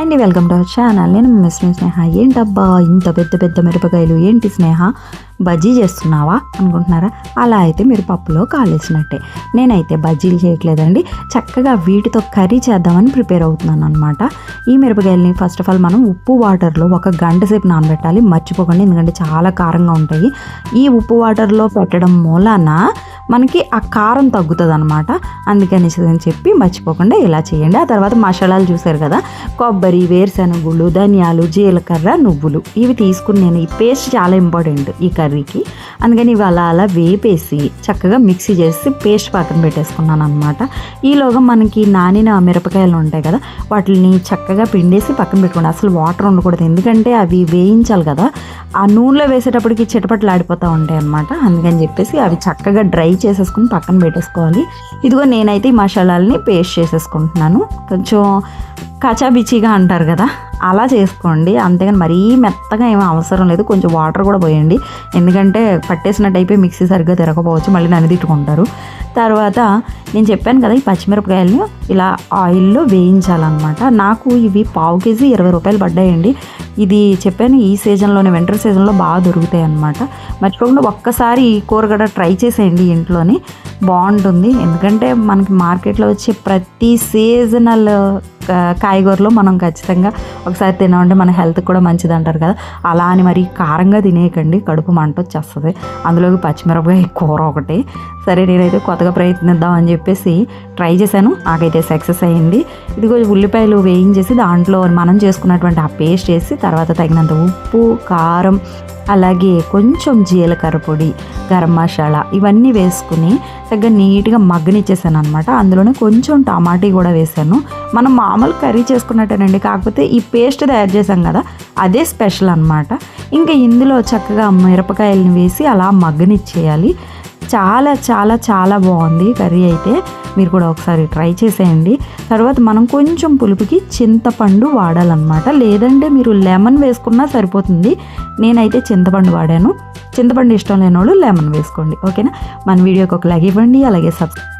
And welcome to our channel. నేను miss మీ స్నేహ. ఏంటబ్బా ఇంత పెద్ద పెద్ద మిరపకాయలు? ఏంటి స్నేహ? బజ్జీ చేస్తున్నావా అనుకుంటున్నారా? అలా అయితే మీరు పప్పులో కాలేసినట్టే. నేనైతే బజ్జీలు చేయట్లేదండి. చక్కగా వీటితో కర్రీ చేద్దామని ప్రిపేర్ అవుతున్నాను అనమాట ఈ మిరపకాయలని ఫస్ట్ ఆఫ్ ఆల్ మనం ఉప్పు వాటర్లో ఒక గంట సేపు నానబెట్టాలి. మర్చిపోకండి ఎందుకంటే చాలా కారంగా ఉంటాయి. ఈ ఉప్పు వాటర్లో పెట్టడం మూలాన మనకి ఆ కారం తగ్గుతుంది అనమాట అందుకని అని చెప్పి మర్చిపోకుండా ఇలా చేయండి. ఆ తర్వాత మసాలాలు చూసారు కదా కొబ్బరి వేరుశనగుళ్ళు ధనియాలు జీలకర్ర నువ్వులు. ఇవి తీసుకుని నేను ఈ పేస్ట్ చాలా ఇంపార్టెంట్ ఈ కర్రీకి. అందుకని ఇవి అలా అలా వేపేసి చక్కగా మిక్సీ చేసి పేస్ట్ పక్కన పెట్టేసుకున్నాను అనమాట ఈలోగా మనకి నానిన మిరపకాయలు ఉంటాయి కదా వాటిని చక్కగా పిండేసి పక్కన పెట్టుకోండి. అసలు వాటర్ ఉండకూడదు. ఎందుకంటే అవి వేయించాలి కదా ఆ నూనెలో వేసేటప్పటికి చిటపట్లు ఆడిపోతూ ఉంటాయి అనమాట అందుకని చెప్పేసి అవి చక్కగా డ్రై చేసేసుకుని పక్కన పెట్టేసుకోవాలి. ఇదిగో నేనైతే ఈ మసాలాలని పేస్ట్ చేసేసుకుంటున్నాను. కొంచెం కచాబిచిగా అంటారు కదా అలా చేసుకోండి. అంతేగాని మరీ మెత్తగా ఏమీ అవసరం లేదు. కొంచెం వాటర్ కూడా పోయండి. ఎందుకంటే పట్టేసినట్టు అయిపోయి మిక్సీ సరిగ్గా తిరగపోవచ్చు మళ్ళీ నన్ను తిట్టుకుంటారు. తర్వాత నేను చెప్పాను కదా ఈ పచ్చిమిరపకాయలని ఇలా ఆయిల్లో వేయించాలన్నమాట. నాకు ఇవి పావు కేజీ ఇరవై రూపాయలు పడ్డాయండి. ఇది చెప్పాను ఈ సీజన్లోనే వింటర్ సీజన్లో బాగా దొరుకుతాయి అన్నమాట. మర్చిపోకుండా ఒక్కసారి ఈ కూరగడ ట్రై చేసేయండి ఇంట్లోని. బాగుంటుంది. ఎందుకంటే మనకి మార్కెట్లో వచ్చే ప్రతి సీజనల్ కాయగూరలో మనం ఖచ్చితంగా ఒకసారి తినమంటే మన హెల్త్ కూడా మంచిది అంటారు కదా. అలా అని మరి కారంగా తినేయకండి. కడుపు మంట వచ్చేస్తుంది. అందులోకి పచ్చిమిరపకాయ కూర ఒకటి. సరే నేనైతే కొత్తగా ప్రయత్నిద్దాం అని చెప్పేసి ట్రై చేశాను. నాకైతే సక్సెస్ అయ్యింది ఇది కొంచెం ఉల్లిపాయలు వేయించేసి దాంట్లో మనం చేసుకున్నటువంటి ఆ పేస్ట్ వేసి తర్వాత తగినంత ఉప్పు కారం అలాగే కొంచెం జీలకర్ర పొడి గరం మసాలా ఇవన్నీ వేసుకుని చక్కగా నీట్గా మగ్గనిచ్చేసాను అనమాట అందులోనే కొంచెం టమాటీ కూడా వేసాను. మనం మామూలు కర్రీ చేసుకున్నట్టేనండి కాకపోతే ఈ పేస్ట్ తయారు చేసాం కదా అదే స్పెషల్ అనమాట ఇంకా ఇందులో చక్కగా మిరపకాయలను వేసి అలా మగ్గనిచ్చేయాలి. చాలా చాలా చాలా బాగుంది కర్రీ అయితే. మీరు కూడా ఒకసారి ట్రై చేసేయండి. తర్వాత మనం కొంచెం పులుపుకి చింతపండు వాడాలన్నమాట. లేదంటే మీరు లెమన్ వేసుకున్నా సరిపోతుంది. నేనైతే చింతపండు వాడాను. చింతపండు ఇష్టం లేని వాళ్ళు లెమన్ వేసుకోండి. ఓకేనా? మన వీడియోకి ఒక లైక్ ఇవ్వండి. అలాగే సబ్స్క్రైబ్